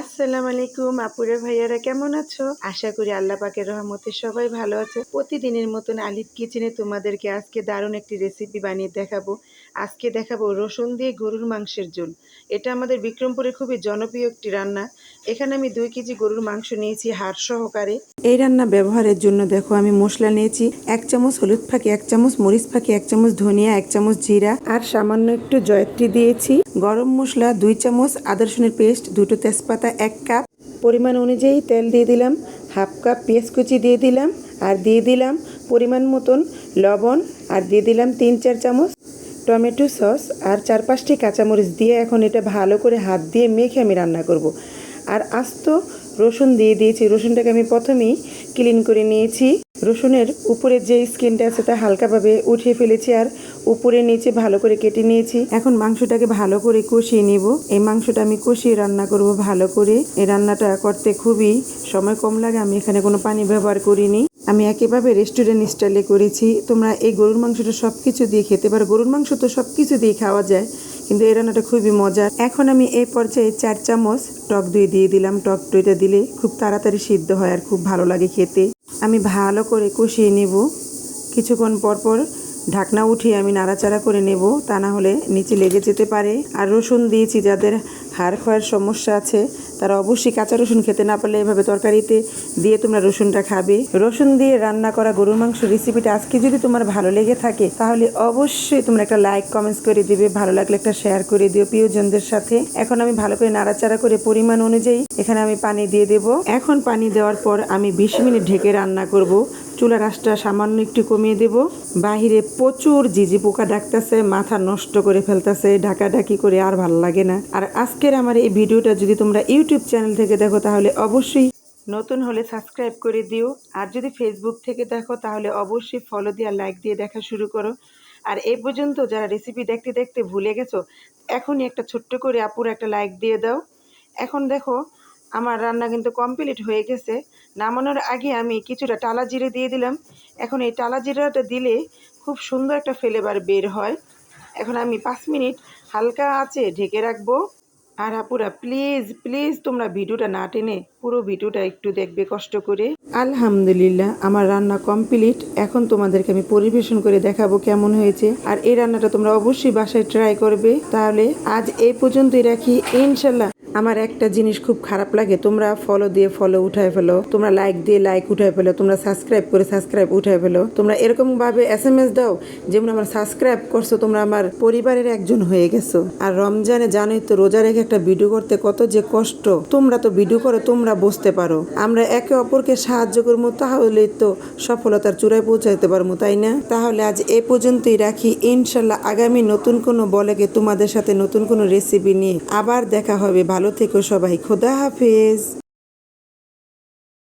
আসসালামু আলাইকুম আপুরে ভাইয়ারা, কেমন আছো? আশা করি আল্লাহ পাকের রহমতে সবাই ভালো আছে। প্রতিদিনের মতন আলিফ কিচেনে তোমাদেরকে আজকে দারুণ একটি রেসিপি বানিয়ে দেখাবো। আজকে দেখাবো রসুন দিয়ে গরুর মাংসের ঝোল। এটা আমাদের বিক্রমপুরে খুবই জনপ্রিয় একটি রান্না। এখানে আমি দুই কেজি গরুর মাংস নিয়েছি হাড় সহকারে। এই রান্না ব্যবহারের জন্য দেখো, আমি মশলা নিয়েছি এক চামচ হলুদ ফাঁকি, এক চামচ মরিচ ফাঁকি, এক চামচ ধনিয়া, এক চামচ জিরা আর সামান্য একটু জয়ত্রী দিয়েছি। গরম মশলা, দুই চামচ আদা রসুনের পেস্ট, দুটো তেজপাতা এক কাপ পরিমাণ অনুযায়ী তেল দিয়ে দিলাম, হাফ কাপ পেঁয়াজ কুচি দিয়ে দিলাম আর দিয়ে দিলাম পরিমাণ মতন লবণ আর দিয়ে দিলাম তিন চার চামচ টমেটো সস আর চার পাঁচটি কাঁচামরিচ দিয়ে এখন এটা ভালো করে হাত দিয়ে মেখে আমি রান্না করব। আর আস্ত রসুন দিয়ে দিয়েছি। রসুনটাকে আমি প্রথমেই ক্লিন করে নিয়েছি। রসুনের উপরে যে স্কিনটা আছে তা হালকাভাবে উঠিয়ে ফেলেছি আর উপরে নিচে ভালো করে কেটে নিয়েছি। এখন মাংসটাকে ভালো করে কষিয়ে নিব। এই মাংসটা আমি কষিয়ে রান্না করব ভালো করে। এই রান্নাটা করতে খুবই সময় কম লাগে। আমি এখানে কোনো পানি ব্যবহার করিনি। আমি একেভাবে রেস্টুরেন্ট স্টাইলে করেছি। তোমরা এই গরুর মাংসটা সব কিছু দিয়ে খেতে পারো। গরুর মাংস তো সব কিছু দিয়ে খাওয়া যায়। কিন্তু এই রান্নাটা খুবই মজার। এখন আমি এই পর্যায়ে চার চামচ টক দই দিয়ে দিলাম। টক দইটা দিলে খুব তাড়াতাড়ি সিদ্ধ হয় আর খুব ভালো লাগে খেতে। আমি ভালো করে কষিয়ে নেব। কিছুক্ষণ পরপর পর ঢাকনা উঠিয়ে আমি নাড়াচাড়া করে নেব। তা না হলে নিচে লেগে যেতে পারে। আর রসুন দিয়েছি যাদের হাড় খাওয়ার সমস্যা আছে, তারা অবশ্যই কাঁচা রসুন খেতে না পারলে এভাবে তরকারিতে দিয়ে তোমরা রসুনটা খাবে। রসুন দিয়ে রান্না করা গরুর মাংস রেসিপিটা আজকে যদি তোমার ভালো লেগে থাকে, তাহলে অবশ্যই তোমরা একটা লাইক কমেন্টস করে দিবে, ভালো লাগলে একটা শেয়ার করে দিও প্রিয়জনদের সাথে। এখন আমি ভালো করে নাড়াচাড়া করে পরিমাণ অনুযায়ী এখানে আমি পানি দিয়ে দেব। এখন পানি দেওয়ার পর আমি বিশ মিনিট ঢেকে রান্না করব। চুলা রাসটা সামান্য একটু কমিয়ে দেব। বাহিরে প্রচুর জিজি পোকা ডাকতেছে, মাথা নষ্ট করে ফেলতেছে, ঢাকাঢাকি করে আর ভালো লাগে না। আর আজকের আমার এই ভিডিওটা যদি তোমরা ইউটিউব চ্যানেল থেকে দেখো, তাহলে অবশ্যই নতুন হলে সাবস্ক্রাইব করে দিও। আর যদি ফেসবুক থেকে দেখো, তাহলে অবশ্যই ফলো দিয়ে আর লাইক দিয়ে দেখা শুরু করো। আর এই পর্যন্ত যারা রেসিপি দেখতে দেখতে ভুলে গেছো, এখনই একটা ছোট্ট করে আপুর একটা লাইক দিয়ে দাও। এখন দেখো, আমার রান্না কিন্তু কমপ্লিট হয়ে গেছে। নামানোর আগে আমি কিছুটা টালা জিরে দিয়ে দিলাম। এখন এই টালা জিরাটা দিলে খুব সুন্দর একটা ফ্লেভার বের হয়। এখন আমি পাঁচ মিনিট হালকা আছে ঢেকে রাখব। আর আপুরা প্লিজ প্লিজ তোমরা ভিডিওটা না টেনে পুরো ভিডিওটা একটু দেখবে কষ্ট করে। আলহামদুলিল্লাহ, আমার রান্না কমপ্লিট এখন তোমাদেরকে আমি পরিবেশন করে দেখাবো কেমন হয়েছে। আর এই রান্নাটা তোমরা অবশ্যই বাসায় ট্রাই করবে। তাহলে আজ এই পর্যন্তই রাখি। ইনশাল্লাহ আমার একটা জিনিস খুব খারাপ লাগে। তোমরা ফলো দিয়ে ফলো উঠায় ফেলো। তোমরা লাইক দিয়ে লাইক উঠায় ফেলো। তোমরা সাবস্ক্রাইব করে সাবস্ক্রাইব উঠায় ফেলো। তোমরা এরকম ভাবে এস এম এস দাও, যেমন আমার সাবস্ক্রাইব করছ, তোমরা আমার পরিবারের একজন হয়ে গেছো। আর রমজানে জানোই তো, রোজা রেখে একটা ভিডিও করতে কত যে কষ্ট। তোমরা তো ভিডিও করো, তোমরা বুঝতে পারো। আমরা একে অপরকে সাহায্য করব তাহলে তো সফলতার চূড়ায় পৌঁছাইতে পারব, তাই না? তাহলে আজ এ পর্যন্তই রাখি। ইনশাল্লাহ আগামী নতুন কোনো বলেকে তোমাদের সাথে নতুন কোনো রেসিপি নিয়ে আবার দেখা হবে। ভালো থেকো সবাই খোদা হাফেজ।